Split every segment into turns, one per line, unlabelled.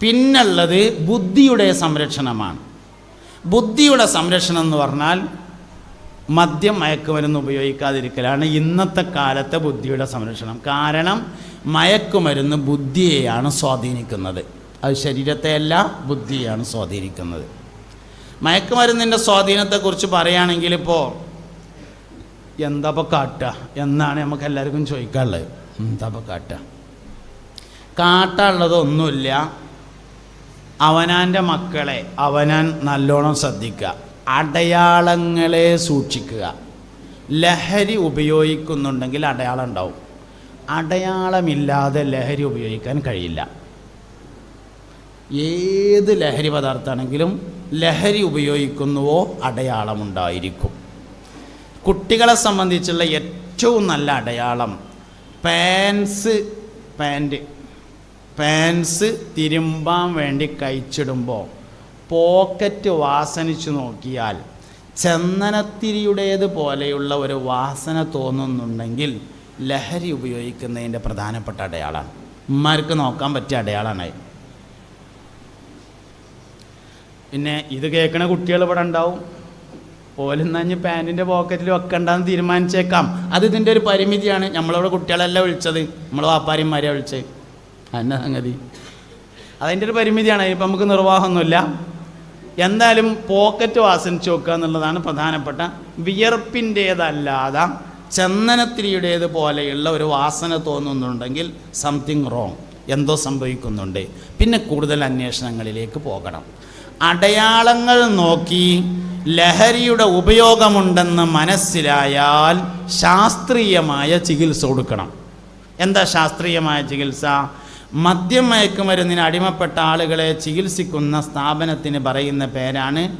പിന്നുള്ളത് ബുദ്ധിയുടെ സംരക്ഷണമാണ്. ബുദ്ധിയുടെ സംരക്ഷണം എന്ന് പറഞ്ഞാൽ മദ്യം മയക്കുമരുന്ന് ഉപയോഗിക്കാതിരിക്കലാണ് ഇന്നത്തെ കാലത്തെ ബുദ്ധിയുടെ സംരക്ഷണം. കാരണം മയക്കുമരുന്ന് ബുദ്ധിയെയാണ് സ്വാധീനിക്കുന്നത്. അത് ശരീരത്തെയല്ല ബുദ്ധിയെയാണ് സ്വാധീനിക്കുന്നത്. മയക്കുമരുന്നിന്റെ സ്വാധീനത്തെക്കുറിച്ച് പറയുകയാണെങ്കിൽ ഇപ്പോൾ എന്താ ഇപ്പോൾ കാട്ടുക എന്നാണ് നമുക്ക് എല്ലാവർക്കും ചോദിക്കാനുള്ളത്. എന്താ ഇപ്പോൾ കാട്ടുക? കാട്ടാനുള്ളതൊന്നുമില്ല അവനാന്റെ മക്കളെ അവനാൻ നല്ലോണം ശ്രദ്ധിക്കുക. അടയാളങ്ങളെ സൂക്ഷിക്കുക. ലഹരി ഉപയോഗിക്കുന്നുണ്ടെങ്കിൽ അടയാളം ഉണ്ടാവും അടയാളമില്ലാതെ ലഹരി ഉപയോഗിക്കാൻ കഴിയില്ല. ഏത് ലഹരി പദാർത്ഥമാണെങ്കിലും ലഹരി ഉപയോഗിക്കുന്നുവോ അടയാളമുണ്ടായിരിക്കും. കുട്ടികളെ സംബന്ധിച്ചുള്ള ഏറ്റവും നല്ല അടയാളം പാൻസ് പാന്റ് പാൻസ് തിരുമ്പാൻ വേണ്ടി കഴിച്ചിടുമ്പോൾ പോക്കറ്റ് വാസനിച്ചു നോക്കിയാൽ ചന്ദനത്തിരിയുടേത് പോലെയുള്ള ഒരു വാസന തോന്നുന്നുണ്ടെങ്കിൽ ലഹരി ഉപയോഗിക്കുന്നതിന്റെ പ്രധാനപ്പെട്ട അടയാളമാണ് ഉമ്മാർക്ക് നോക്കാൻ പറ്റിയ അടയാളാണ്. പിന്നെ ഇത് കേൾക്കണ കുട്ടികൾ ഇവിടെ ഉണ്ടാവും. ഓലെന്നഞ്ഞ് പാന്റിന്റെ പോക്കറ്റിൽ വെക്കണ്ടെന്ന് തീരുമാനിച്ചേക്കാം. അത് ഇതിന്റെ ഒരു പരിമിതിയാണ്. നമ്മളവിടെ കുട്ടികളല്ല വിളിച്ചത്. നമ്മൾ വാപ്പാരിമാരെ വിളിച്ചത്. അന്ന സംഗതി. അതിന്റെ ഒരു പരിമിതിയാണ്. ഇപ്പം നമുക്ക് നിർവാഹമൊന്നുമില്ല. എന്തായാലും പോക്കറ്റ് വാസനിച്ച് വെക്കുക എന്നുള്ളതാണ് പ്രധാനപ്പെട്ട വിയർപ്പിന്റേതല്ലാതെ ചന്ദനത്തിരിയുടേത് പോലെയുള്ള ഒരു വാസന തോന്നുന്നുണ്ടെങ്കിൽ സംതിങ് റോങ് എന്തോ സംഭവിക്കുന്നുണ്ട്. പിന്നെ കൂടുതൽ അന്വേഷണങ്ങളിലേക്ക് പോകണം. അടയാളങ്ങൾ നോക്കി ലഹരിയുടെ ഉപയോഗമുണ്ടെന്ന് മനസ്സിലായാൽ ശാസ്ത്രീയമായ ചികിത്സ കൊടുക്കണം. എന്താ ശാസ്ത്രീയമായ ചികിത്സ? മദ്യം മയക്കുമരുന്നിന് അടിമപ്പെട്ട ആളുകളെ ചികിത്സിക്കുന്ന സ്ഥാപനത്തിന് പറയുന്ന പേരാണ്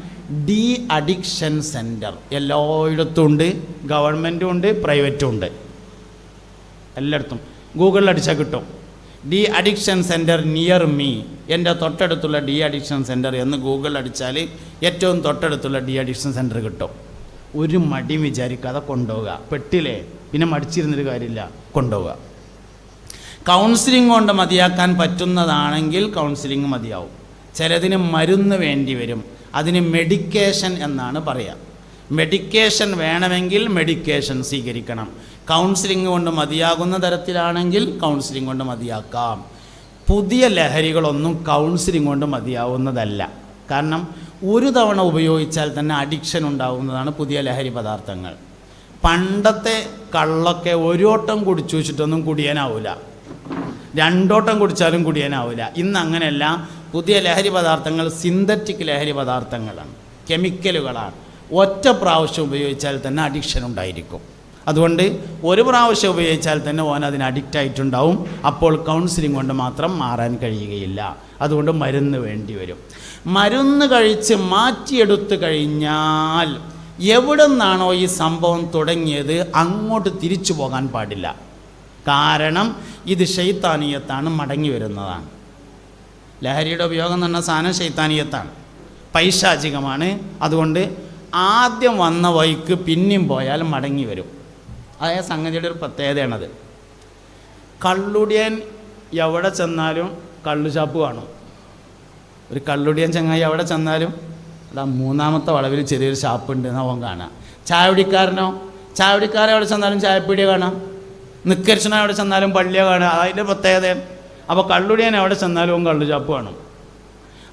ഡി അഡിക്ഷൻ സെന്റർ എല്ലായിടത്തും ഉണ്ട് ഗവൺമെന്റും ഉണ്ട് പ്രൈവറ്റും ഉണ്ട് എല്ലായിടത്തും. ഗൂഗിളിൽ അടിച്ചാൽ കിട്ടും. De addiction centre near me. എന്റെ തൊട്ടടുത്തുള്ള ഡി അഡിക്ഷൻ സെന്റർ എന്ന് ഗൂഗിളിൽ അടിച്ചാൽ ഏറ്റവും തൊട്ടടുത്തുള്ള ഡി അഡിക്ഷൻ സെന്റർ കിട്ടും. ഒരു മടി വിചാരിക്കാതെ കൊണ്ടുപോവുക. പെട്ടില്ലേ പിന്നെ മടിച്ചിരുന്നൊരു കാര്യമില്ല. കൊണ്ടുപോവുക. കൗൺസിലിംഗ് കൊണ്ട് മതിയാക്കാൻ പറ്റുന്നതാണെങ്കിൽ കൗൺസിലിംഗ് മതിയാവും. ചിലതിന് മരുന്ന് വേണ്ടി വരും. അതിന് മെഡിക്കേഷൻ എന്നാണ് പറയുക മെഡിക്കേഷൻ വേണമെങ്കിൽ മെഡിക്കേഷൻ സ്വീകരിക്കണം. കൗൺസിലിംഗ് കൊണ്ട് മതിയാകുന്ന തരത്തിലാണെങ്കിൽ കൗൺസിലിംഗ് കൊണ്ട് മതിയാക്കാം. പുതിയ ലഹരികളൊന്നും കൗൺസിലിംഗ് കൊണ്ട് മതിയാവുന്നതല്ല. കാരണം ഒരു തവണ ഉപയോഗിച്ചാൽ തന്നെ അഡിക്ഷൻ ഉണ്ടാകുന്നതാണ് പുതിയ ലഹരി പദാർത്ഥങ്ങൾ. പണ്ടത്തെ കള്ളൊക്കെ ഒരു ഓട്ടം കുടിച്ചു വെച്ചിട്ടൊന്നും കുടിയാനാവില്ല രണ്ടോട്ടം കുടിച്ചാലും കുടിയാനാവില്ല. ഇന്ന് അങ്ങനെയല്ല പുതിയ ലഹരി പദാർത്ഥങ്ങൾ സിന്തറ്റിക് ലഹരി പദാർത്ഥങ്ങളാണ് കെമിക്കലുകളാണ്. ഒറ്റ പ്രാവശ്യം ഉപയോഗിച്ചാൽ തന്നെ അഡിക്ഷൻ ഉണ്ടായിരിക്കും. അതുകൊണ്ട് ഒരു പ്രാവശ്യം ഉപയോഗിച്ചാൽ തന്നെ ഓൻ അതിന് അഡിക്റ്റ് ആയിട്ടുണ്ടാവും. അപ്പോൾ കൗൺസിലിംഗ് കൊണ്ട് മാത്രം മാറാൻ കഴിയുകയില്ല. അതുകൊണ്ട് മരുന്ന് വേണ്ടി വരും. മരുന്ന് കഴിച്ച് മാറ്റിയെടുത്ത് കഴിഞ്ഞാൽ എവിടെ നിന്നാണോ ഈ സംഭവം തുടങ്ങിയത് അങ്ങോട്ട് തിരിച്ചു പോകാൻ പാടില്ല. കാരണം ഇത് ഷെയ്ത്താനീയത്താണ് മടങ്ങി വരുന്നതാണ്. ലഹരിയുടെ ഉപയോഗം എന്ന് പറഞ്ഞ സാധനം ഷെയ്ത്താനീയത്താണ് പൈശാചികമാണ്. അതുകൊണ്ട് ആദ്യം വന്ന വഴിക്ക് പിന്നെയും പോയാൽ മടങ്ങി വരും. അതായ സംഗതിയുടെ ഒരു പ്രത്യേകതയാണത്. കള്ളുടിയൻ എവിടെ ചെന്നാലും കള്ളു ഷാപ്പ് കാണും. ഒരു കള്ളുടിയൻ ചങ്ങായി എവിടെ ചെന്നാലും അതാ മൂന്നാമത്തെ വളവിൽ ചെറിയൊരു ഷാപ്പ് ഉണ്ട് എന്ന് അവൻ കാണാം. ചായപിടിക്കാരനോ ചായപിടിക്കാരെ എവിടെ ചെന്നാലും ചായപ്പീടിയ കാണാം. നിക്കരിച്ചനോ അവിടെ ചെന്നാലും പള്ളിയോ കാണുക. അതിന്റെ പ്രത്യേകത. അപ്പോൾ കള്ളുടിയൻ അവിടെ ചെന്നാലും അവൻ കള്ളു ഷാപ്പ് കാണും.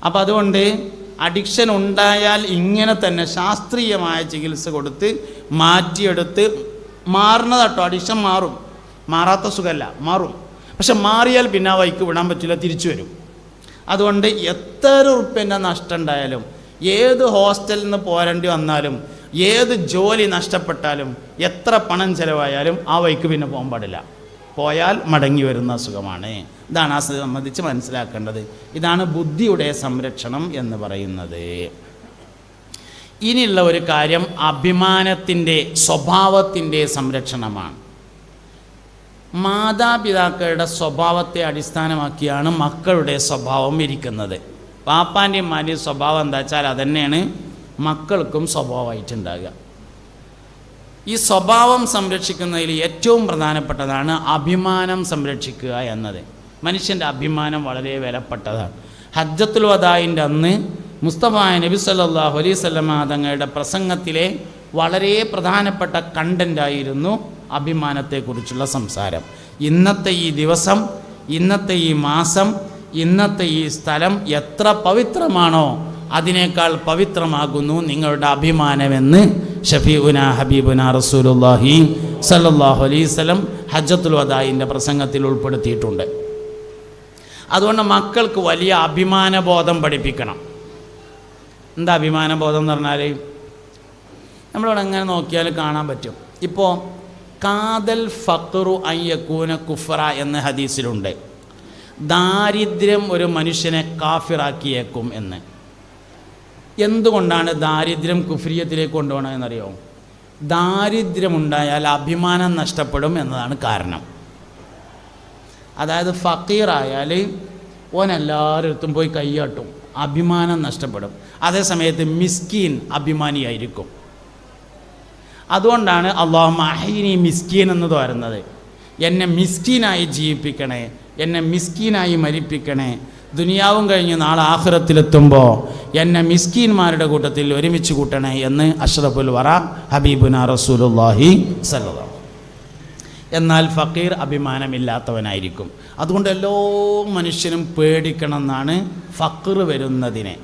അപ്പോൾ അതുകൊണ്ട് അഡിക്ഷൻ ഉണ്ടായാൽ ഇങ്ങനെ തന്നെ ശാസ്ത്രീയമായ ചികിത്സ കൊടുത്ത് മാറ്റിയെടുത്ത് മാറുന്നതാട്ടോ അഡിക്ഷൻ മാറും. മാറാത്ത സുഖമല്ല മാറും. പക്ഷെ മാറിയാൽ പിന്നെ ആ വൈക്ക് വിടാൻ പറ്റില്ല തിരിച്ചു വരും. അതുകൊണ്ട് എത്ര ഉറുപ്പ്യന്റെ നഷ്ടം ഉണ്ടായാലും ഏത് ഹോസ്റ്റലിൽ നിന്ന് പോരേണ്ടി വന്നാലും ഏത് ജോലി നഷ്ടപ്പെട്ടാലും എത്ര പണം ചിലവായാലും ആ വഴിക്ക് പിന്നെ പോകാൻ പാടില്ല. പോയാൽ മടങ്ങി വരുന്ന അസുഖമാണ് ഇതാണ് ആ സംബന്ധിച്ച് മനസ്സിലാക്കേണ്ടത്. ഇതാണ് ബുദ്ധിയുടെ സംരക്ഷണം എന്ന് പറയുന്നത്. ഇനിയുള്ള ഒരു കാര്യം അഭിമാനത്തിന്റെ സ്വഭാവത്തിന്റെ സംരക്ഷണമാണ്. മാതാപിതാക്കളുടെ സ്വഭാവത്തെ അടിസ്ഥാനമാക്കിയാണ് മക്കളുടെ സ്വഭാവം ഇരിക്കുന്നത്. പാപ്പാന്റെയും മാന്റെയും സ്വഭാവം എന്താ വെച്ചാൽ അതന്നെയാണ്. മക്കൾക്കും സ്വഭാവമായിട്ടുണ്ടാകുക. ഈ സ്വഭാവം സംരക്ഷിക്കുന്നതിൽ ഏറ്റവും പ്രധാനപ്പെട്ടതാണ് അഭിമാനം സംരക്ഷിക്കുക എന്നത്. മനുഷ്യന്റെ അഭിമാനം വളരെ വിലപ്പെട്ടതാണ്. ഹജ്ജത്തുൽ വദായിന്റെ അന്ന് മുസ്തഫ നബി സല്ലാഹു അലൈഹി സ്വലമ തങ്ങളുടെ പ്രസംഗത്തിലെ വളരെ പ്രധാനപ്പെട്ട കണ്ടന്റായിരുന്നു അഭിമാനത്തെക്കുറിച്ചുള്ള സംസാരം. ഇന്നത്തെ ഈ ദിവസം ഇന്നത്തെ ഈ മാസം ഇന്നത്തെ ഈ സ്ഥലം എത്ര പവിത്രമാണോ അതിനേക്കാൾ പവിത്രമാകുന്നു നിങ്ങളുടെ അഭിമാനമെന്ന് ഷഫീഉന ഹബീബുന റസൂലുല്ലാഹി സല്ലാഹു അലൈഹി വസല്ലം ഹജ്ജത്തുൽ വദായിന്റെ പ്രസംഗത്തിൽ ഉൾപ്പെടുത്തിയിട്ടുണ്ട്. അതുകൊണ്ട് മക്കൾക്ക് വലിയ അഭിമാനബോധം പഠിപ്പിക്കണം. എന്താ അഭിമാനബോധം എന്ന് പറഞ്ഞാൽ? നമ്മളിവിടെ എങ്ങനെ നോക്കിയാൽ കാണാൻ പറ്റും. ഇപ്പോൾ കാതൽ ഫക്റു അയ്യക്കൂന കുഫറ എന്ന ഹദീസിലുണ്ട്. ദാരിദ്ര്യം ഒരു മനുഷ്യനെ കാഫിറാക്കിയേക്കും എന്ന്. എന്തുകൊണ്ടാണ് ദാരിദ്ര്യം കുഫ്രിയത്തിലേക്ക് കൊണ്ടുപോകണമെന്നറിയോ? ദാരിദ്ര്യമുണ്ടായാൽ അഭിമാനം നഷ്ടപ്പെടും എന്നതാണ് കാരണം. അതായത് ഫക്കീറായാൽ ഓൻ എല്ലാവരുടെ പോയി കൈയാട്ടും അഭിമാനം നഷ്ടപ്പെടും. അതേസമയത്ത് മിസ്കീൻ അഭിമാനിയായിരിക്കും. അതുകൊണ്ടാണ് അള്ളാഹു മഹീനി മിസ്കീൻ എന്ന് തോരുന്നത് എന്നെ മിസ്കീനായി ജീവിപ്പിക്കണേ എന്നെ മിസ്കീനായി മരിപ്പിക്കണേ ദുനിയാവും കഴിഞ്ഞ് നാളെ ആഹ്റത്തിലെത്തുമ്പോൾ എന്നെ മിസ്കീന്മാരുടെ കൂട്ടത്തിൽ ഒരുമിച്ച് കൂട്ടണേ എന്ന് അഷ്റഫുൽ വറ ഹബീബുന റസൂലുല്ലാഹി സല്ലല്ലാഹു എന്നാൽ ഫക്കീർ അഭിമാനമില്ലാത്തവനായിരിക്കും. അതുകൊണ്ട് എല്ലാ മനുഷ്യനും പേടിക്കണം എന്നാണ് ഫക്കർ വരുന്നതിനെ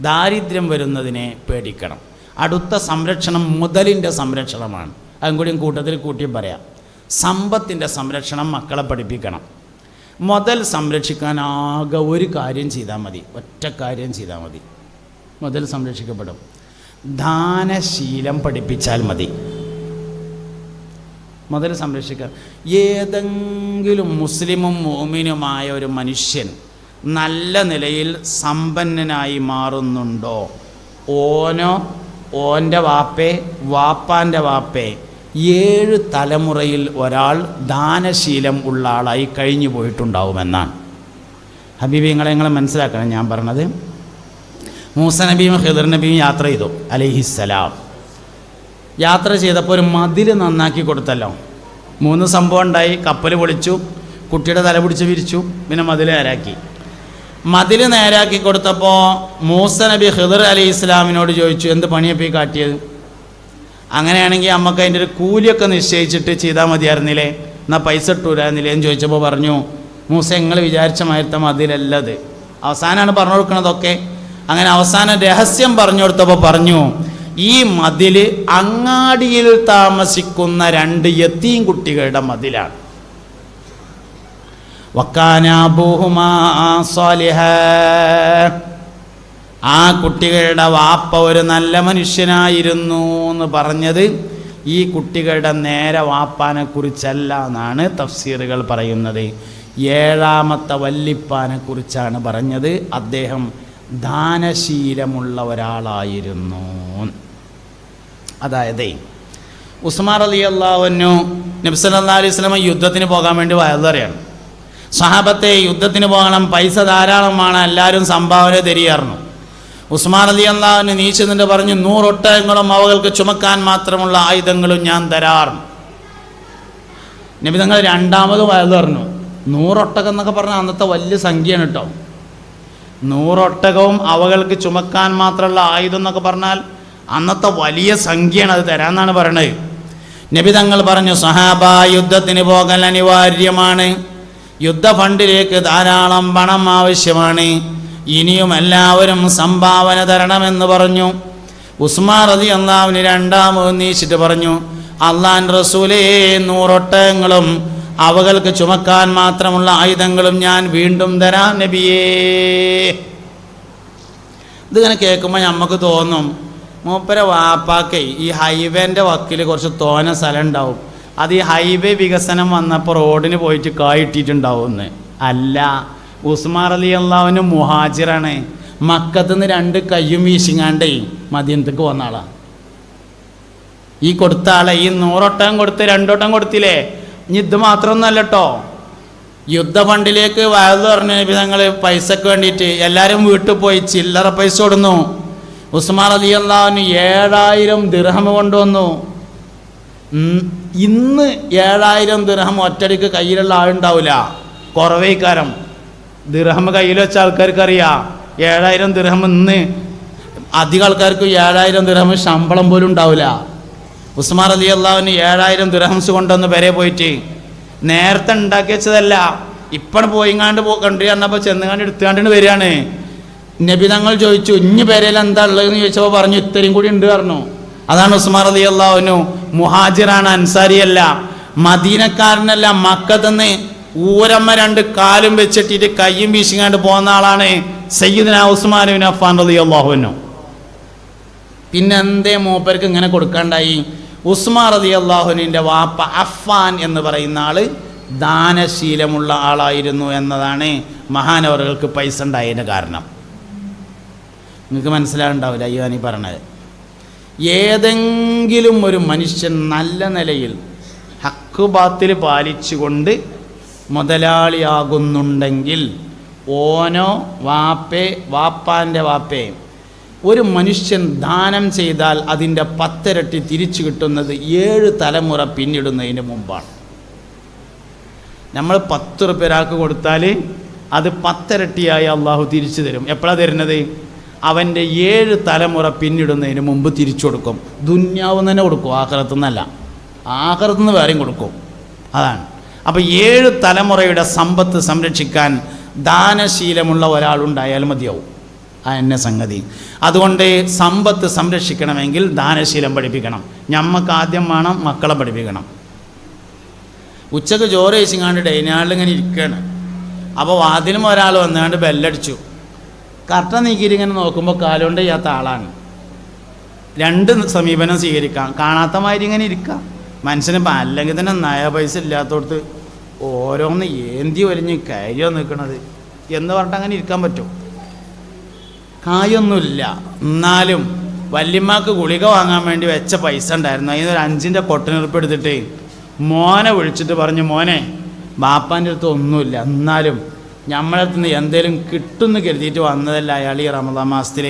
ദാരിദ്ര്യം വരുന്നതിനെ പേടിക്കണം. അടുത്ത സംരക്ഷണം മുതലിന്റെ സംരക്ഷണമാണ്. അതും കൂടി കൂട്ടത്തിൽ കൂട്ടി പറയാം. സമ്പത്തിന്റെ സംരക്ഷണം മക്കളെ പഠിപ്പിക്കണം. മുതൽ സംരക്ഷിക്കാനാകെ ഒരു കാര്യം ചെയ്താൽ മതി. ഒറ്റ കാര്യം ചെയ്താൽ മതി. മുതൽ സംരക്ഷിക്കപ്പെടും. ദാനശീലം പഠിപ്പിച്ചാൽ മതി. മുതൽ സംരക്ഷിക്കാൻ ഏതെങ്കിലും മുസ്ലിമും മോമിനുമായ ഒരു മനുഷ്യൻ നല്ല നിലയിൽ സമ്പന്നനായി മാറുന്നുണ്ടോ? ഓനോ ഓന്റെ വാപ്പേ വാപ്പാന്റെ വാപ്പേ ഏഴ് തലമുറയിൽ ഒരാൾ ദാനശീലം ഉള്ള ആളായി കഴിഞ്ഞു പോയിട്ടുണ്ടാവുമെന്നാണ്. ഹബീബി നിങ്ങളെ മനസ്സിലാക്കണം ഞാൻ പറഞ്ഞത്. മൂസ നബിയും ഹിദർ നബിയും യാത്ര ചെയ്തു അലഹിസ്സലാം യാത്ര ചെയ്തപ്പോൾ ഒരു മതിൽ നന്നാക്കി കൊടുത്തല്ലോ. മൂന്ന് സംഭവം ഉണ്ടായി കപ്പൽ പൊളിച്ചു കുട്ടിയുടെ തല പിടിച്ച് വിരിച്ചു പിന്നെ മതിൽ നേരാക്കി. മതിൽ നേരാക്കി കൊടുത്തപ്പോൾ മൂസ നബി ഹിദർ അലി ഇസ്ലാമിനോട് ചോദിച്ചു എന്ത് പണിയപ്പോൾ ഈ കാട്ടിയത്? അങ്ങനെയാണെങ്കിൽ അമ്മയ്ക്ക് അതിന്റെ ഒരു കൂലിയൊക്കെ നിശ്ചയിച്ചിട്ട് ചെയ്താൽ മതിയായിരുന്നില്ലേ? എന്നാൽ പൈസ ഇട്ടൂരായിരുന്നില്ലേ? എന്ന് ചോദിച്ചപ്പോൾ പറഞ്ഞു മൂസ നിങ്ങൾ വിചാരിച്ച മാതിരത്തെ മതിലല്ലത് അവസാനമാണ് പറഞ്ഞു കൊടുക്കണതൊക്കെ. അങ്ങനെ അവസാനം രഹസ്യം പറഞ്ഞു കൊടുത്തപ്പോൾ പറഞ്ഞു ഈ മതിൽ അങ്ങാടിയിൽ താമസിക്കുന്ന രണ്ട് യത്തീം കുട്ടികളുടെ മതിലാണ്. വക്കാനാബൂഹുമാ സ്വാലിഹ ആ കുട്ടികളുടെ വാപ്പ ഒരു നല്ല മനുഷ്യനായിരുന്നു എന്ന് പറഞ്ഞത് ഈ കുട്ടികളുടെ നേരെ വാപ്പാനെ കുറിച്ചല്ല എന്നാണ് തഫ്സീറുകൾ പറയുന്നത്. ഏഴാമത്തെ വല്ലിപ്പാനെ കുറിച്ചാണ് പറഞ്ഞത്. അദ്ദേഹം ദാനശീലമുള്ള ഒരാളായിരുന്നു. അതായത് ഉസ്മാർ അലി അള്ളാഹുനു നബ്സല്ലാ അലൈഹി യുദ്ധത്തിന് പോകാൻ വേണ്ടി വയലറിയാണ് സഹാബത്തെ യുദ്ധത്തിന് പോകണം പൈസ ധാരാളമാണ് എല്ലാവരും സംഭാവന തരികയായിരുന്നു. ഉസ്മാൻ അലി അള്ളാഹുവിന് നീച്ചെന്നിട്ട് പറഞ്ഞു നൂറൊട്ടകങ്ങളും അവകൾക്ക് ചുമക്കാൻ മാത്രമുള്ള ആയുധങ്ങളും ഞാൻ തരാറ് നബി തങ്ങൾ രണ്ടാമത് വയത് പറഞ്ഞു നൂറൊട്ടകം എന്നൊക്കെ പറഞ്ഞാൽ അന്നത്തെ വലിയ സംഖ്യയാണ് കേട്ടോ നൂറൊട്ടകവും അവകൾക്ക് ചുമക്കാൻ മാത്രമുള്ള ആയുധം എന്നൊക്കെ പറഞ്ഞാൽ അന്നത്തെ വലിയ സംഖ്യയാണ് അത് തരാമെന്നാണ് പറയണത്. നബി തങ്ങൾ പറഞ്ഞു സഹാബ യുദ്ധത്തിന് പോകൽ അനിവാര്യമാണ്. യുദ്ധ ഫണ്ടിലേക്ക് ധാരാളം പണം ആവശ്യമാണ്. ഇനിയും എല്ലാവരും സംഭാവന തരണമെന്ന് പറഞ്ഞു. ഉസ്മാൻ റതി അള്ളാവിന് രണ്ടാമത് നീച്ചിട്ട് പറഞ്ഞു അള്ളാൻ റസൂലേ നൂറൊട്ടകങ്ങളും അവകൾക്ക് ചുമക്കാൻ മാത്രമുള്ള ആയുധങ്ങളും ഞാൻ വീണ്ടും തരാം നബിയേ. ഇതിങ്ങനെ കേൾക്കുമ്പോൾ നമുക്ക് തോന്നും മൂപ്പര വാപ്പാക്കേ ഈ ഹൈവേന്റെ വക്കിൽ കുറച്ച് തോന സ്ഥലം ഉണ്ടാവും. അത് ഈ ഹൈവേ വികസനം വന്നപ്പോൾ റോഡിന് പോയിട്ട് കായിട്ടിട്ടുണ്ടാവും എന്ന്. അല്ല ഉസ്മാർ അലി അള്ളാവിന് മുഹാജിറാണ്. മക്കത്ത് നിന്ന് രണ്ട് കയ്യും വീശിങ്ങാണ്ടേ മദീനത്തേക്ക് വന്ന ആളാണ് ഈ കൊടുത്ത ആളെ ഈ നൂറൊട്ടം കൊടുത്ത് രണ്ടോട്ടം കൊടുത്തില്ലേ? ഇനി ഇത് മാത്രമൊന്നുമല്ല കേട്ടോ യുദ്ധ ഫണ്ടിലേക്ക് വയത് പറഞ്ഞ ഞങ്ങൾ പൈസക്ക് വേണ്ടിയിട്ട് എല്ലാവരും വീട്ടിൽ പോയി ചില്ലറ പൈസ കൊടുന്നു. ഉസ്മാൻ അലി അള്ളാവിന് ഏഴായിരം ദിർഹം കൊണ്ടുവന്നു. ഇന്ന് ഏഴായിരം ദിർഹം ഒറ്റടിക്ക് കയ്യിലുള്ള ആളുണ്ടാവില്ല കുറവേക്കാരം ദിർഹം കയ്യിൽ വെച്ച ആൾക്കാർക്ക് അറിയാം ഏഴായിരം ദിർഹം ഇന്ന്. അധികം ആൾക്കാർക്ക് ഏഴായിരം ദിർഹം ശമ്പളം പോലും ഉണ്ടാവില്ല. ഉസ്മാൻ അലി അള്ളാഹുവിന് ഏഴായിരം ദിർഹംസ് കൊണ്ടുവന്ന് വരെ പോയിട്ട് നേരത്തെ ഉണ്ടാക്കി വെച്ചതല്ല. ഇപ്പം പോയിങ്ങാണ്ട് പോ കണ്ടു കണ്ടപ്പോൾ ചെന്നുകാണ്ട് എടുത്തുകാണ്ടിന് വരികയാണ്. നബി തങ്ങൾ ചോദിച്ചു ഇഞ്ഞ് പേരയിൽ എന്താ ഉള്ളതെന്ന് ചോദിച്ചപ്പോൾ പറഞ്ഞു ഇത്രയും കൂടി ഉണ്ട് പറഞ്ഞു. അതാണ് ഉസ്മാൻ അലി അള്ളാഹുനു മുഹാജിറാണ് അൻസാരിയല്ല മദീനക്കാരനല്ല മക്കത്തുനിന്ന് ഊരമ്മ രണ്ട് കാലും വെച്ചിട്ടിട്ട് കയ്യും വീശിങ്ങാണ്ട് പോകുന്ന ആളാണ് സയ്യിദിന ഉസ്മാനുവിൻ അഫാൻ റലി അള്ളാഹുവിനു പിന്നെ എന്തേ മൂപ്പർക്ക് ഇങ്ങനെ കൊടുക്കാണ്ടായി? ഉസ്മാൻ റതി അള്ളാഹുനിന്റെ വാപ്പ അഫാൻ എന്ന് പറയുന്ന ആൾ ദാനശീലമുള്ള ആളായിരുന്നു എന്നതാണ് മഹാനവറുകൾക്ക് പൈസ ഉണ്ടായതിന്റെ കാരണം. നിങ്ങൾക്ക് മനസ്സിലാകണ്ടാവില്ല അയ്യോ നീ പറഞ്ഞത്. ഏതെങ്കിലും ഒരു മനുഷ്യൻ നല്ല നിലയിൽ ഹക്ക് ബാത്തിൽ പാലിച്ചുകൊണ്ട് മുതലാളിയാകുന്നുണ്ടെങ്കിൽ ഓനോ വാപ്പേ വാപ്പാന്റെ വാപ്പേ. ഒരു മനുഷ്യൻ ദാനം ചെയ്താൽ അതിന്റെ പത്തിരട്ടി തിരിച്ചു കിട്ടുന്നത് ഏഴ് തലമുറ പിന്നിടുന്നതിന് മുമ്പാണ്. നമ്മൾ പത്ത് റുപ്യ ഒരാൾക്ക് കൊടുത്താൽ അത് പത്തിരട്ടിയായി അള്ളാഹു തിരിച്ചു തരും. എപ്പോഴാണ് തരുന്നത്? അവന്റെ ഏഴ് തലമുറ പിന്നിടുന്നതിന് മുമ്പ് തിരിച്ചു കൊടുക്കും. ദുന്യാവ് തന്നെ കൊടുക്കും ആഹ്റത്തുനിന്നല്ല ആഹ്റത്തുനിന്ന് ആഹ്റത്തു വേറെയും കൊടുക്കും. അതാണ്. അപ്പോൾ ഏഴ് തലമുറയുടെ സമ്പത്ത് സംരക്ഷിക്കാൻ ദാനശീലമുള്ള ഒരാളുണ്ടായാൽ മതിയാവും. ആ എന്നെ സംഗതി. അതുകൊണ്ട് സമ്പത്ത് സംരക്ഷിക്കണമെങ്കിൽ ദാനശീലം പഠിപ്പിക്കണം. ഞമ്മക്ക് ആദ്യം വേണം മക്കളെ പഠിപ്പിക്കണം. ഉച്ചയ്ക്ക് ചോറ് കഴിച്ചിങ്ങാണ്ട് ഡൈനാളിൽ ഇങ്ങനെ ഇരിക്കുകയാണ് അപ്പോൾ വാതിലും ഒരാൾ വന്നുകൊണ്ട് ബെല്ലടിച്ചു. കറക്റ്റ നീക്കിയിട്ട് ഇങ്ങനെ നോക്കുമ്പോൾ കാലുകൊണ്ട് ചെയ്യാത്ത ആളാണ്. രണ്ട് സമീപനം സ്വീകരിക്കാം. കാണാത്ത മാതിരി ഇങ്ങനെ ഇരിക്കാം. മനുഷ്യന് ഇപ്പം അല്ലെങ്കിൽ തന്നെ നയ പൈസ ഇല്ലാത്തടത്ത് ഓരോന്ന് ഏന്തി വലിഞ്ഞ് കാര്യം നിൽക്കണത് എന്ന് പറഞ്ഞിട്ട് അങ്ങനെ ഇരിക്കാൻ പറ്റും. കായൊന്നുമില്ല എന്നാലും വല്യമ്മക്ക് ഗുളിക വാങ്ങാൻ വേണ്ടി വെച്ച പൈസ ഉണ്ടായിരുന്നു. അതിന് ഒരു അഞ്ചിന്റെ കൊട്ടനെറുപ്പ് എടുത്തിട്ട് മോനെ വിളിച്ചിട്ട് പറഞ്ഞു മോനെ ബാപ്പാന്റെ അടുത്ത് ഒന്നുമില്ല. എന്നാലും നമ്മളെ അടുത്ത് നിന്ന് എന്തേലും കിട്ടുമെന്ന് കരുതിയിട്ട് വന്നതല്ല അയാൾ ഈ റമദാ മാസത്തിൽ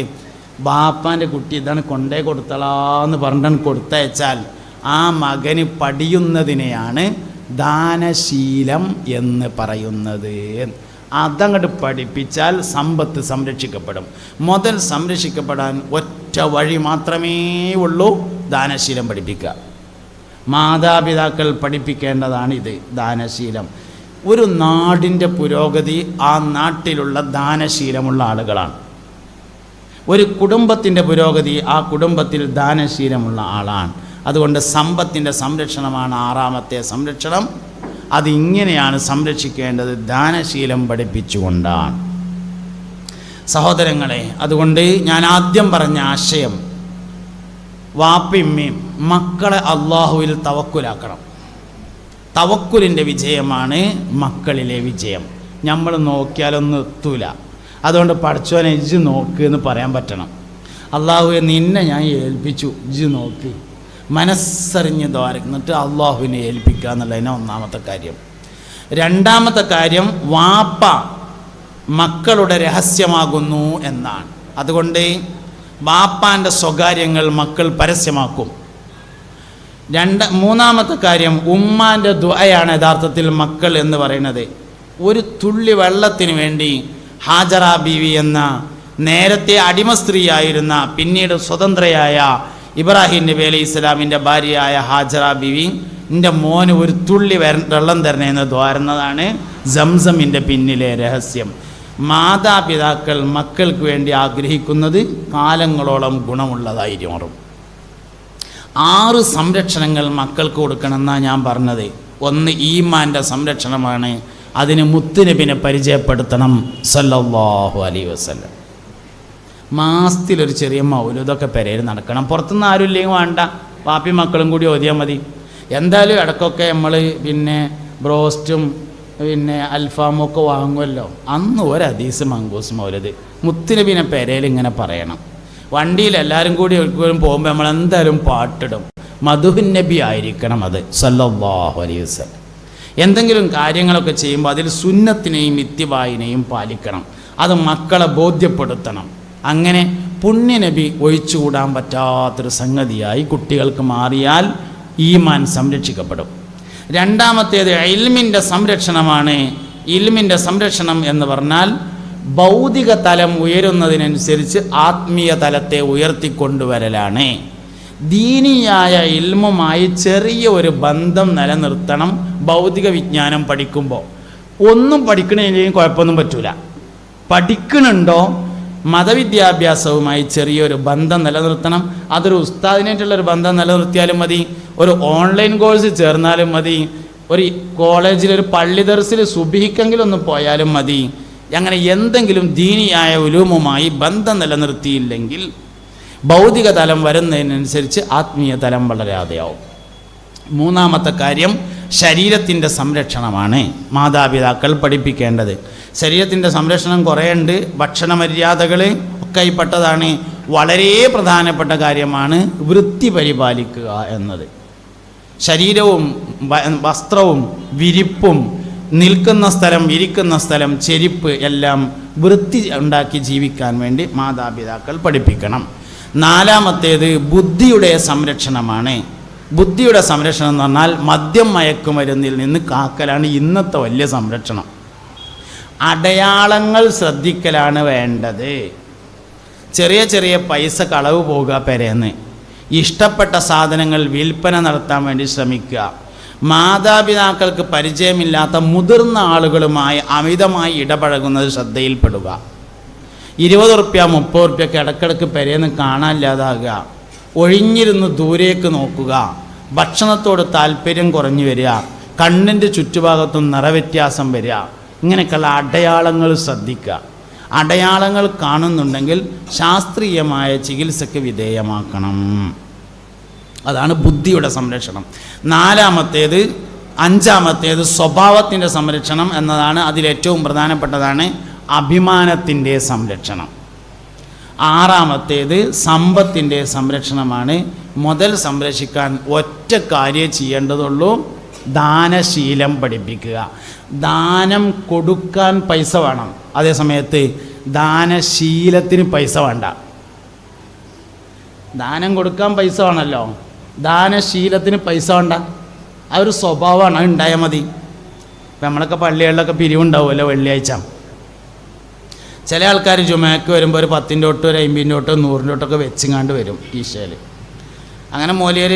ബാപ്പാന്റെ കുട്ടി ഇതാണ് കൊണ്ടേ കൊടുത്തളാന്ന് പറഞ്ഞിട്ടാണ് കൊടുത്തയച്ചാൽ ആ മകന് പഠിയുന്നതിനെയാണ് ദാനശീലം എന്ന് പറയുന്നത്. അതങ്ങോട്ട് പഠിപ്പിച്ചാൽ സമ്പത്ത് സംരക്ഷിക്കപ്പെടും. മുതൽ സംരക്ഷിക്കപ്പെടാൻ ഒറ്റ വഴി മാത്രമേ ഉള്ളൂ ദാനശീലം പഠിപ്പിക്കുക. മാതാപിതാക്കൾ പഠിപ്പിക്കേണ്ടതാണ് ഇത് ദാനശീലം. ഒരു നാടിന്റെ പുരോഗതി ആ നാട്ടിലുള്ള ദാനശീലമുള്ള ആളുകളാണ്. ഒരു കുടുംബത്തിന്റെ പുരോഗതി ആ കുടുംബത്തിൽ ദാനശീലമുള്ള ആളാണ്. അതുകൊണ്ട് സമ്പത്തിന്റെ സംരക്ഷണമാണ് ആറാമത്തെ സംരക്ഷണം. അതിങ്ങനെയാണ് സംരക്ഷിക്കേണ്ടത് ദാനശീലം പഠിപ്പിച്ചുകൊണ്ടാണ്. സഹോദരങ്ങളെ അതുകൊണ്ട് ഞാൻ ആദ്യം പറഞ്ഞ ആശയം വാപ്പിമ്മയും മക്കളെ അള്ളാഹുവിൽ തവക്കുലാക്കണം. തവക്കുലിന്റെ വിജയമാണ് മക്കളിലെ വിജയം. നമ്മൾ നോക്കിയാലൊന്നും എത്തൂല. അതുകൊണ്ട് പഠിച്ചോനെ ഇജ്ജ് നോക്ക് എന്ന് പറയാൻ പറ്റണം. അള്ളാഹുവെ നിന്നെ ഞാൻ ഏൽപ്പിച്ചു. ഇജ്ജ് നോക്ക്. മനസ്സറിഞ്ഞ് ദ്വാരന്നിട്ട് അള്ളാഹുവിനെ ഏൽപ്പിക്കുക എന്നുള്ളതിനെ ഒന്നാമത്തെ കാര്യം. രണ്ടാമത്തെ കാര്യം വാപ്പ മക്കളുടെ രഹസ്യമാകുന്നു എന്നാണ്. അതുകൊണ്ട് വാപ്പാന്റെ സ്വകാര്യങ്ങൾ മക്കൾ പരസ്യമാക്കും. രണ്ട് മൂന്നാമത്തെ കാര്യം ഉമ്മാന്റെ ദുആയാണ് യഥാർത്ഥത്തിൽ മക്കൾ എന്ന് പറയുന്നത്. ഒരു തുള്ളി വെള്ളത്തിന് വേണ്ടി ഹാജറ ബീവി എന്ന നേരത്തെ അടിമ സ്ത്രീയായിരുന്ന പിന്നീട് സ്വതന്ത്രയായ ഇബ്രാഹിം നബി അലൈഹി ഇസ്ലാമിന്റെ ഭാര്യയായ ഹാജറ ബിവി എന്റെ മോന് ഒരു തുള്ളി വര- വെള്ളം തരണേന്ന് തോരുന്നതാണ് സംസമിന്റെ പിന്നിലെ രഹസ്യം. മാതാപിതാക്കൾ മക്കൾക്ക് വേണ്ടി ആഗ്രഹിക്കുന്നത് കാലങ്ങളോളം ഗുണമുള്ളതായിരിക്കും ആറ് സംരക്ഷണങ്ങൾ മക്കൾക്ക് കൊടുക്കണമെന്നാണ് ഞാൻ പറഞ്ഞത്. ഒന്ന് ഈമാന്റെ സംരക്ഷണമാണ്. അതിന് മുത്തുനബിനെ പരിചയപ്പെടുത്തണം. സല്ലല്ലാഹു അലൈ വസല്ലം. മാസത്തിലൊരു ചെറിയ മൗലൂദൊക്കെ പെരയിൽ നടക്കണം. പുറത്തുനിന്ന് ആരും ഇല്ലെങ്കിൽ വേണ്ട. പാപ്പി മക്കളും കൂടി ഓതിയാൽ മതി. എന്തായാലും ഇടയ്ക്കൊക്കെ നമ്മൾ പിന്നെ ബ്രോസ്റ്റും പിന്നെ അൽഫാമും ഒക്കെ വാങ്ങുമല്ലോ അന്ന് ഒരു മങ്കൂസ് മൗലത് മുത്തുനബിനെ പെരയിൽ ഇങ്ങനെ പറയണം. വണ്ടിയിൽ എല്ലാവരും കൂടി ഒരിക്കലും പോകുമ്പോൾ നമ്മൾ എന്തായാലും പാട്ടിടും. മധുഹിൻ നബി ആയിരിക്കണം അത്. സല്ലല്ലാഹു അലൈഹി വസ്ലം എന്തെങ്കിലും കാര്യങ്ങളൊക്കെ ചെയ്യുമ്പോൾ അതിൽ സുന്നത്തിനെയും ഇത്തിവായിനെയും പാലിക്കണം. അത് മക്കളെ ബോധ്യപ്പെടുത്തണം. അങ്ങനെ പുണ്യനബി ഒഴിച്ചുകൂടാൻ പറ്റാത്തൊരു സംഗതിയായി കുട്ടികൾക്ക് മാറിയാൽ ഈമാൻ സംരക്ഷിക്കപ്പെടും. രണ്ടാമത്തേത് ഇൽമിന്റെ സംരക്ഷണമാണ്. ഇൽമിന്റെ സംരക്ഷണം എന്ന് പറഞ്ഞാൽ ഭൗതിക തലം ഉയരുന്നതിനനുസരിച്ച് ആത്മീയ തലത്തെ ഉയർത്തിക്കൊണ്ടുവരലാണ്. ദീനിയായ ഇൽമുമായി ചെറിയ ഒരു ബന്ധം നിലനിർത്തണം ഭൗതിക വിജ്ഞാനം പഠിക്കുമ്പോൾ. ഒന്നും പഠിക്കണമെങ്കിലും കുഴപ്പമൊന്നും പറ്റൂല. പഠിക്കണുണ്ടോ? മതവിദ്യാഭ്യാസവുമായി ചെറിയൊരു ബന്ധം നിലനിർത്തണം. അതൊരു ഉസ്താദിനായിട്ടുള്ളൊരു ബന്ധം നിലനിർത്തിയാലും മതി. ഒരു ഓൺലൈൻ കോഴ്സ് ചേർന്നാലും മതി. ഒരു കോളേജിൽ ഒരു പള്ളി ദർസിൽ സുബിഹിക്കെങ്കിലും ഒന്ന് പോയാലും മതി. അങ്ങനെ എന്തെങ്കിലും ദീനിയായ ഉലൂമുമായി ബന്ധം നിലനിർത്തിയില്ലെങ്കിൽ ഭൗതിക തലം വരുന്നതിനനുസരിച്ച് ആത്മീയ തലം വളരാതെയാവും. മൂന്നാമത്തെ കാര്യം ശരീരത്തിന്റെ സംരക്ഷണമാണ് മാതാപിതാക്കൾ പഠിപ്പിക്കേണ്ടത്. ശരീരത്തിന്റെ സംരക്ഷണം കുറേ ഉണ്ട് ഭക്ഷണ മര്യാദകൾ ഒക്കെ പെട്ടതാണ് വളരെ പ്രധാനപ്പെട്ട കാര്യമാണ് വൃത്തി പരിപാലിക്കുക എന്നത്. ശരീരവും വസ്ത്രവും വിരിപ്പും നിൽക്കുന്ന സ്ഥലം ഇരിക്കുന്ന സ്ഥലം ചെരിപ്പ് എല്ലാം വൃത്തി ഉണ്ടാക്കി ജീവിക്കാൻ വേണ്ടി മാതാപിതാക്കൾ പഠിപ്പിക്കണം. നാലാമത്തേത് ബുദ്ധിയുടെ സംരക്ഷണമാണ്. ബുദ്ധിയുടെ സംരക്ഷണം എന്ന് പറഞ്ഞാൽ മദ്യം മയക്കുമരുന്നിൽ നിന്ന് കാക്കലാണ് ഇന്നത്തെ വലിയ സംരക്ഷണം. അടയാളങ്ങൾ ശ്രദ്ധിക്കലാണ് വേണ്ടത്. ചെറിയ ചെറിയ പൈസ കളവ് പോകുക പെരേന്ന്. ഇഷ്ടപ്പെട്ട സാധനങ്ങൾ വിൽപ്പന നടത്താൻ വേണ്ടി ശ്രമിക്കുക. മാതാപിതാക്കൾക്ക് പരിചയമില്ലാത്ത മുതിർന്ന ആളുകളുമായി അമിതമായി ഇടപഴകുന്നത് ശ്രദ്ധയിൽപ്പെടുക. ഇരുപത് റുപ്യ മുപ്പത് റുപ്യൊക്കെ ഇടക്കിടക്ക് പെരേന്ന് കാണാനില്ലാതാകുക. ഒഴിഞ്ഞിരുന്ന് ദൂരേക്ക് നോക്കുക. ഭക്ഷണത്തോട് താല്പര്യം കുറഞ്ഞു വരിക. കണ്ണിന്റെ ചുറ്റുഭാഗത്തും നിറവ്യത്യാസം വരിക. ഇങ്ങനെയൊക്കെയുള്ള അടയാളങ്ങൾ ശ്രദ്ധിക്കുക. അടയാളങ്ങൾ കാണുന്നുണ്ടെങ്കിൽ ശാസ്ത്രീയമായ ചികിത്സയ്ക്ക് വിധേയമാക്കണം. അതാണ് ബുദ്ധിയുടെ സംരക്ഷണം. നാലാമത്തേത് അഞ്ചാമത്തേത് സ്വഭാവത്തിന്റെ സംരക്ഷണം എന്നതാണ് അതിലേറ്റവും പ്രധാനപ്പെട്ടതാണ് അഭിമാനത്തിന്റെ സംരക്ഷണം. ആറാമത്തേത് സമ്പത്തിന്റെ സംരക്ഷണമാണ്. മുതൽ സംരക്ഷിക്കാൻ ഒറ്റ കാര്യം ചെയ്യേണ്ടതുള്ളൂ. ദാനശീലം പഠിപ്പിക്കുക. ദാനം കൊടുക്കാൻ പൈസ വേണം. അതേ സമയത്ത് ദാനശീലത്തിന് പൈസ വേണ്ട. ദാനം കൊടുക്കാൻ പൈസ വേണമല്ലോ ദാനശീലത്തിന് പൈസ വേണ്ട. ആ ഒരു സ്വഭാവമാണ് ഉണ്ടായാൽ മതി. നമ്മളൊക്കെ പള്ളികളിലൊക്കെ പിരിവുണ്ടാവുമല്ലോ വെള്ളിയാഴ്ച. ചില ആൾക്കാർ ജുമയ്ക്ക് വരുമ്പോൾ ഒരു പത്തിന്റെ തൊട്ട് ഒരു അമ്പതിന്റെ തൊട്ട് നൂറിന്റെ തൊട്ടൊക്കെ വെച്ചിങ്ങാണ്ട് വരും ഈശയിൽ. അങ്ങനെ മൂലിയർ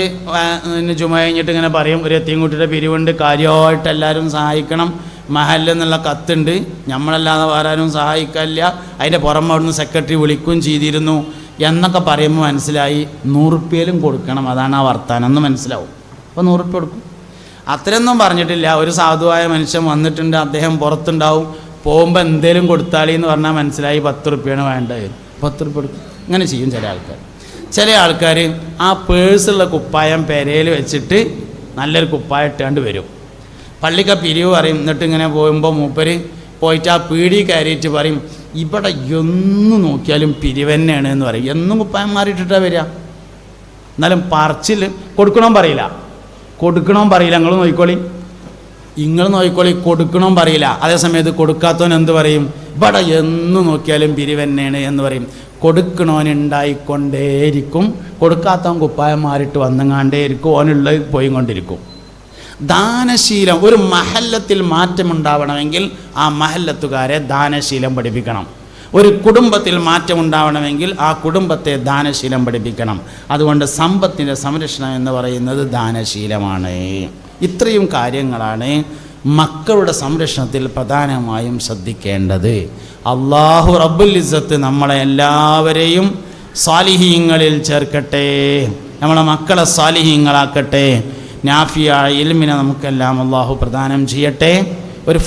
ജുമ കഴിഞ്ഞിട്ട് ഇങ്ങനെ പറയും ഒരു എത്തിയും കുട്ടിയുടെ പിരിവുണ്ട് കാര്യമായിട്ട് എല്ലാവരും സഹായിക്കണം മഹലെന്നുള്ള കത്തുണ്ട് നമ്മളല്ലാതെ വേറെ ആരും സഹായിക്കില്ല അതിന്റെ പുറമെ അവിടുന്ന് സെക്രട്ടറി വിളിക്കുകയും ചെയ്തിരുന്നു എന്നൊക്കെ പറയുമ്പോൾ മനസ്സിലായി നൂറുപ്യയിലും കൊടുക്കണം അതാണ് ആ വർത്താനം എന്ന് മനസ്സിലാവും. അപ്പോൾ നൂറുപ്യ കൊടുക്കും. അത്രയൊന്നും പറഞ്ഞിട്ടില്ല ഒരു സാധുവായ മനുഷ്യൻ വന്നിട്ടുണ്ട് അദ്ദേഹം പുറത്തുണ്ടാവും പോകുമ്പോൾ എന്തേലും കൊടുത്താളി എന്ന് പറഞ്ഞാൽ മനസ്സിലായി പത്ത് റുപ്യാണ് വേണ്ടത്. പത്ത് റുപ്യ കൊടുക്കും. അങ്ങനെ ചെയ്യും ചില ആൾക്കാർ ചില ആൾക്കാർ ആ പേഴ്സുള്ള കുപ്പായം പെരയിൽ വെച്ചിട്ട് നല്ലൊരു കുപ്പായം ഇട്ടാണ്ട് വരും. പള്ളിക്ക പിരിവ് പറയും എന്നിട്ട് ഇങ്ങനെ പോകുമ്പോൾ മൂപ്പര് പോയിട്ട് ആ പീടി കയറിയിട്ട് പറയും ഇവിടെ എന്ന് നോക്കിയാലും പിരിവന്നെയാണ് എന്ന് പറയും. എന്നും കുപ്പായം മാറിയിട്ടിട്ടാണ് വരിക. എന്നാലും പറച്ചിൽ കൊടുക്കണമെന്ന് പറയില്ല. കൊടുക്കണമെന്ന് പറയില്ല. നിങ്ങൾ നോക്കിക്കോളി. നിങ്ങൾ നോക്കിക്കോളി കൊടുക്കണം പറയില്ല. അതേസമയത്ത് കൊടുക്കാത്തവൻ എന്ത് പറയും? ഇവിടെ എന്ന് നോക്കിയാലും പിരിവെന്നേണ് എന്ന് പറയും. കൊടുക്കണവനുണ്ടായിക്കൊണ്ടേയിരിക്കും കൊടുക്കാത്തവൻ കുപ്പായം മാറിയിട്ട് വന്നങ്ങാണ്ടേയിരിക്കും ഓനുള്ളത് പോയി കൊണ്ടിരിക്കും ദാനശീലം ഒരു മഹല്ലത്തിൽ മാറ്റമുണ്ടാവണമെങ്കിൽ ആ മഹല്ലത്തുകാരെ ദാനശീലം പഠിപ്പിക്കണം. ഒരു കുടുംബത്തിൽ മാറ്റമുണ്ടാവണമെങ്കിൽ ആ കുടുംബത്തെ ദാനശീലം പഠിപ്പിക്കണം. അതുകൊണ്ട് സമ്പത്തിന്റെ സംരക്ഷണം എന്ന് പറയുന്നത് ദാനശീലമാണ്. ഇത്രയും കാര്യങ്ങളാണ് മക്കളുടെ സംരക്ഷണത്തിൽ പ്രധാനമായും ശ്രദ്ധിക്കേണ്ടത്. അള്ളാഹു റബ്ബുൽ ഇസ്സത്ത് നമ്മളെ എല്ലാവരെയും സാലിഹീങ്ങളിൽ ചേർക്കട്ടെ. നമ്മളെ മക്കളെ സാലിഹീങ്ങളാക്കട്ടെ. നാഫിയ ഇൽമിനെ നമുക്കെല്ലാം അള്ളാഹു പ്രദാനം ചെയ്യട്ടെ.